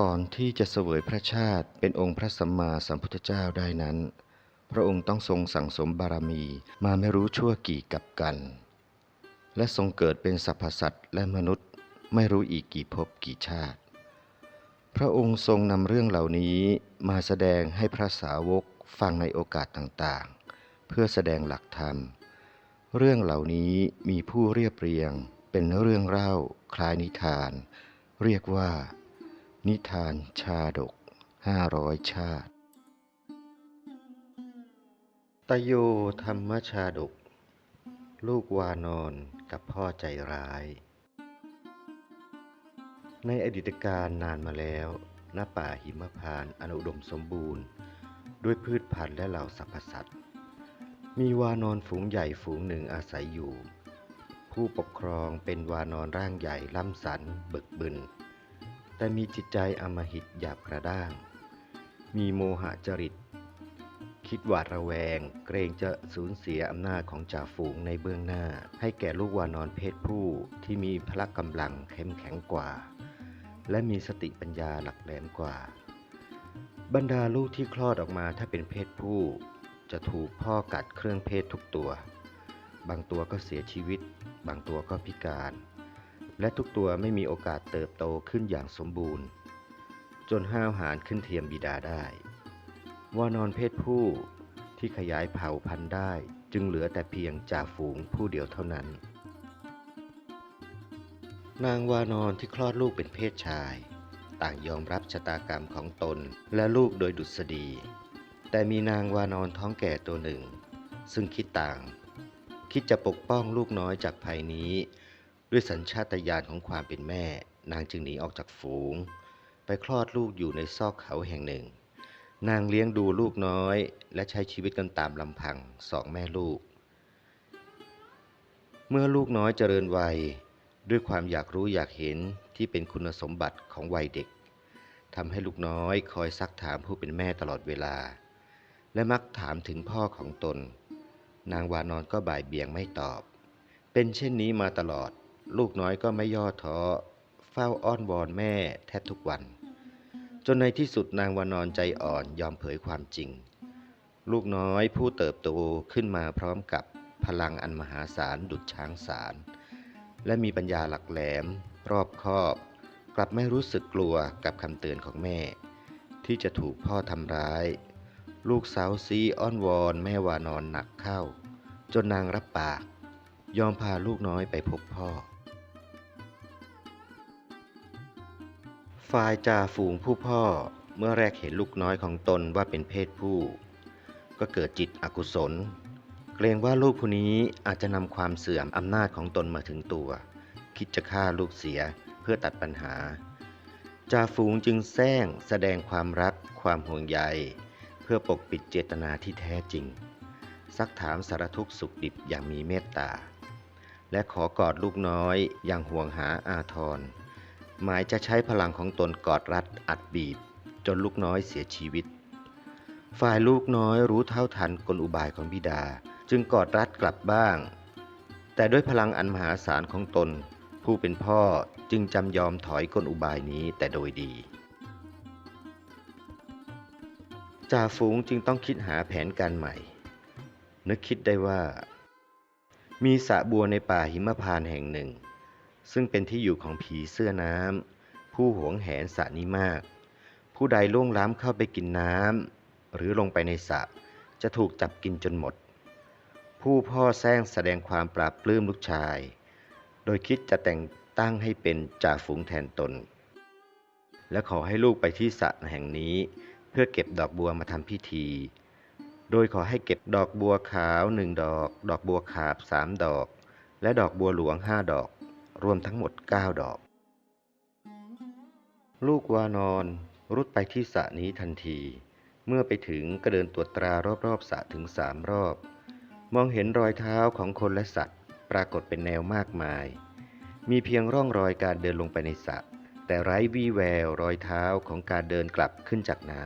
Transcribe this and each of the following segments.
ก่อนที่จะเสวยพระชาติเป็นองค์พระสัมมาสัมพุทธเจ้าได้นั้น พระองค์ต้องทรงสั่งสมบารมีมาไม่รู้ชั่วกี่กับกัน และทรงเกิดเป็นสรรพสัตว์และมนุษย์ไม่รู้อีกกี่ภพกี่ชาติ พระองค์ทรงนำเรื่องเหล่านี้มาแสดงให้พระสาวกฟังในโอกาสต่างๆ เพื่อแสดงหลักธรรม เรื่องเหล่านี้มีผู้เรียบเรียงเป็นเรื่องเล่าคล้ายนิทาน เรียกว่า นิทานชาดกห้าร้อยชาติ ตโยธรรมชาดก ลูกวานอนกับพ่อใจร้าย ในอดีตการนานมาแล้วณป่าหิมพานต์อนอุดมสมบูรณ์ ด้วยพืชพันธุ์และเหล่าสรรพสัตว์ มีวานอนฝูงใหญ่ฝูงหนึ่งอาศัยอยู่ ผู้ปกครองเป็นวานอนร่างใหญ่ล่ำสัน บึกบึน แต่มีจิตใจอมหิตหยาบกระด้าง มีโมหะจริต คิดหวาดระแวง เกรงจะสูญเสียอำนาจของจ่าฝูงในเบื้องหน้า ให้แก่ลูกวานอนเพศผู้ที่มีพละกำลังเข้มแข็งกว่า และมีสติปัญญาหลักแหลมกว่า บรรดาลูกที่คลอดออกมาถ้าเป็นเพศผู้ จะถูกพ่อกัดเครื่องเพศทุกตัว บางตัวก็เสียชีวิต บางตัวก็พิการ และทุกตัวไม่มีโอกาสเติบโตขึ้นอย่างสมบูรณ์ จนห้าวหาญขึ้นเทียมบิดาได้วานอนเพศผู้ที่ขยายเผ่าพันธุ์ได้จึงเหลือแต่เพียงจ่าฝูงผู้เดียวเท่านั้น นางวานอนที่คลอดลูกเป็นเพศชาย ต่างยอมรับชะตากรรมของตนและลูกโดยดุษฎี แต่มีนางวานอนท้องแก่ตัวหนึ่ง ซึ่งคิดต่าง คิดจะปกป้องลูกน้อยจากภัยนี้ ด้วยสัญชาตญาณของความเป็นแม่ นางจึงหนีออกจากฝูง ไปคลอดลูกอยู่ในซอกเขาแห่งหนึ่ง นางเลี้ยงดูลูกน้อย และใช้ชีวิตกันตามลำพังสองแม่ลูก เมื่อลูกน้อยเจริญวัย ด้วยความอยากรู้อยากเห็นที่เป็นคุณสมบัติของวัยเด็กทำให้ลูกน้อยคอยซักถามผู้เป็นแม่ตลอดเวลา และมักถามถึงพ่อของตน นางวานอนก็บ่ายเบี่ยงไม่ตอบ เป็นเช่นนี้มาตลอด ลูกน้อยก็ไม่ย่อท้อเฝ้าอ้อนวอนแม่แทบทุกวัน จนในที่สุดนางวานอนใจอ่อนยอมเผยความจริง ลูกน้อยผู้เติบโตขึ้นมาพร้อมกับพลังอันมหาศาลดุจช้างสาร และมีปัญญาหลักแหลม รอบคอบ กลับไม่รู้สึกกลัวกับคำเตือนของแม่ ที่จะถูกพ่อทำร้าย ลูกสาวซีอ้อนวอนแม่วานอนหนักเข้า จนนางรับปาก ยอมพาลูกน้อยไปพบพ่อ ฝ่ายจ่าฝูงผู้พ่อเมื่อแรกเห็นลูกน้อยของตนว่าเป็นเพศผู้ ก็เกิดจิตอกุศล เกรงว่าลูกผู้นี้อาจจะนำความเสื่อมอำนาจของตนมาถึงตัว คิดจะฆ่าลูกเสียเพื่อตัดปัญหาจ่าฝูงจึงแซงแสดงความรักความห่วงใย เพื่อปกปิดเจตนาที่แท้จริง ซักถามสารทุกข์สุขดิบอย่างมีเมตตา และขอกอดลูกน้อยอย่างห่วงหาอาทร หมายจะใช้พลังของตนกอดรัดอัดบีบ จนลูกน้อยเสียชีวิต ฝ่ายลูกน้อยรู้เท่าทันกลอุบายของบิดา จึงกอดรัดกลับบ้าง แต่ด้วยพลังอันมหาศาลของตน ผู้เป็นพ่อจึงจำยอมถอยกลอุบายนี้แต่โดยดีจ่าฝูงจึงต้องคิดหาแผนการใหม่ นึกคิดได้ว่า มีสระบัวในป่าหิมพานแห่งหนึ่ง ซึ่งเป็นที่อยู่ของผีเสื้อน้ำผู้หวงแหนสระนี้มาก ผู้ใดล่วงล้ำเข้าไปกินน้ำหรือลงไปในสระจะถูกจับกินจนหมด ผู้พ่อแซงแสดงความปราบปลื้มลูกชาย โดยคิดจะแต่งตั้งให้เป็นจ่าฝูงแทนตน และขอให้ลูกไปที่สระแห่งนี้ เพื่อเก็บดอกบัวมาทำพิธี โดยขอให้เก็บดอกบัวขาวหนึ่งดอก ดอกบัวขาบสามดอก และดอกบัวหลวงห้าดอก รวมทั้งหมด 9 ดอก ลูกวานอนรุดไปที่สระนี้ทันที เมื่อไปถึงก็เดินตรวจตรารอบๆสระถึงสามรอบ มองเห็นรอยเท้าของคนและสัตว์ ปรากฏเป็นแนวมากมาย มีเพียงร่องรอยการเดินลงไปในสระแต่ไร้วี่แววรอยเท้าของการเดินกลับขึ้นจากน้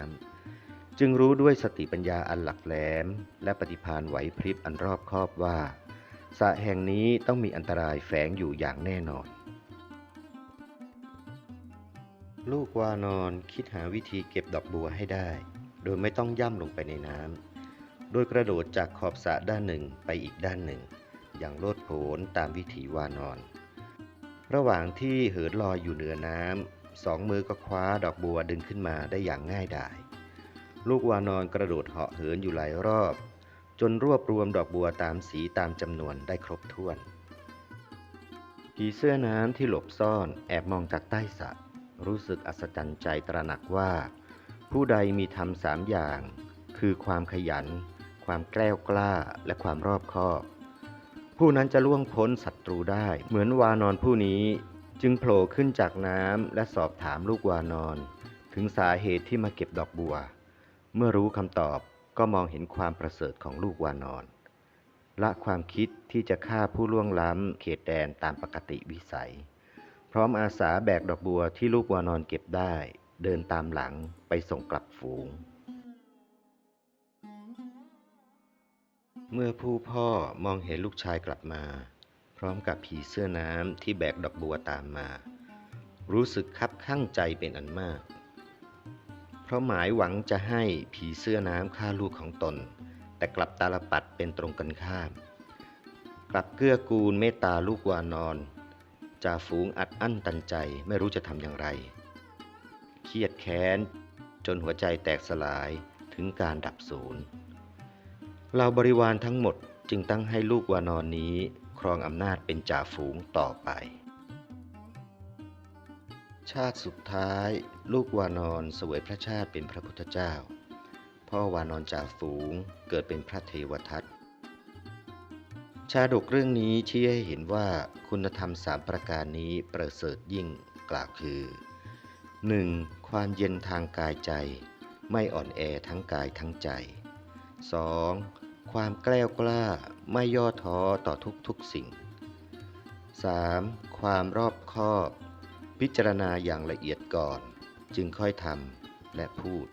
ำจึงรู้ด้วยสติปัญญาอันหลักแหลม และปฏิภาณไหวพริบอันรอบคอบว่า สระแห่งนี้ต้องมีอันตรายแฝงอยู่อย่างแน่นอน ลูกวานอนคิดหาวิธีเก็บดอกบัวให้ได้ โดยไม่ต้องย่ำลงไปในน้ำ โดยกระโดดจากขอบสระด้านหนึ่งไปอีกด้านหนึ่ง อย่างโลดโผนตามวิถีวานอน ระหว่างที่เหินลอยอยู่เหนือน้ำสองมือก็คว้าดอกบัวดึงขึ้นมาได้อย่างง่ายดาย ลูกวานอนกระโดดเหาะเหินอยู่หลายรอบ จนรวบรวมดอกบัวตามสีตามจำนวนได้ครบถ้วน ผีเสื้อน้ำที่หลบซ่อนแอบมองจากใต้สระรู้สึกอัศจรรย์ใจตระหนักว่า ผู้ใดมีธรรมสามอย่าง คือความขยัน ความแกล้วกล้าและความรอบคอบ ผู้นั้นจะล่วงพ้นศัตรูได้ เหมือนวานอนผู้นี้จึงโผล่ขึ้นจากน้ำและสอบถามลูกวานอน ถึงสาเหตุที่มาเก็บดอกบัว เมื่อรู้คำตอบ ก็มองเห็นความประเสริฐของลูกวานอนละความคิดที่จะฆ่าผู้ล่วงล้ำเขตแดนตามปกติวิสัย พร้อมอาสาแบกดอกบัวที่ลูกวานอนเก็บได้ เดินตามหลังไปส่งกลับฝูง เมื่อผู้พ่อมองเห็นลูกชายกลับมา พร้อมกับผีเสื้อน้ำที่แบกดอกบัวตามมา รู้สึกคับข้างใจเป็นอันมาก เพราะหมายหวังจะให้ผีเสื้อน้ำฆ่าลูกของตน แต่กลับตาลปัดเป็นตรงกันข้าม กลับเกื้อกูลเมตตาลูกวานอนจ่าฝูงอัดอั้นตันใจไม่รู้จะทำอย่างไร เครียดแค้น จนหัวใจแตกสลายถึงการดับศูนย์เราบริวารทั้งหมดจึงตั้งให้ลูกวานอนนี้ ครองอำนาจเป็นจ่าฝูงต่อไป ชาติสุดท้าย ลูกวานอนเสวยพระชาติเป็นพระพุทธเจ้า พ่อวานอนจ่าฝูงเกิดเป็นพระเทวทัตชาดกเรื่องนี้ชี้ให้เห็นว่าคุณธรรมสามประการนี้ประเสริฐยิ่งกล่าวคือ 1. ความเย็นทางกายใจ ไม่อ่อนแอทั้งกายทั้งใจ 2. ความแกล้วกล้าไม่ย่อท้อต่อทุกทุกๆสิ่ง 3. ความรอบคอบ พิจารณาอย่างละเอียดก่อน จึงค่อยทำและพูด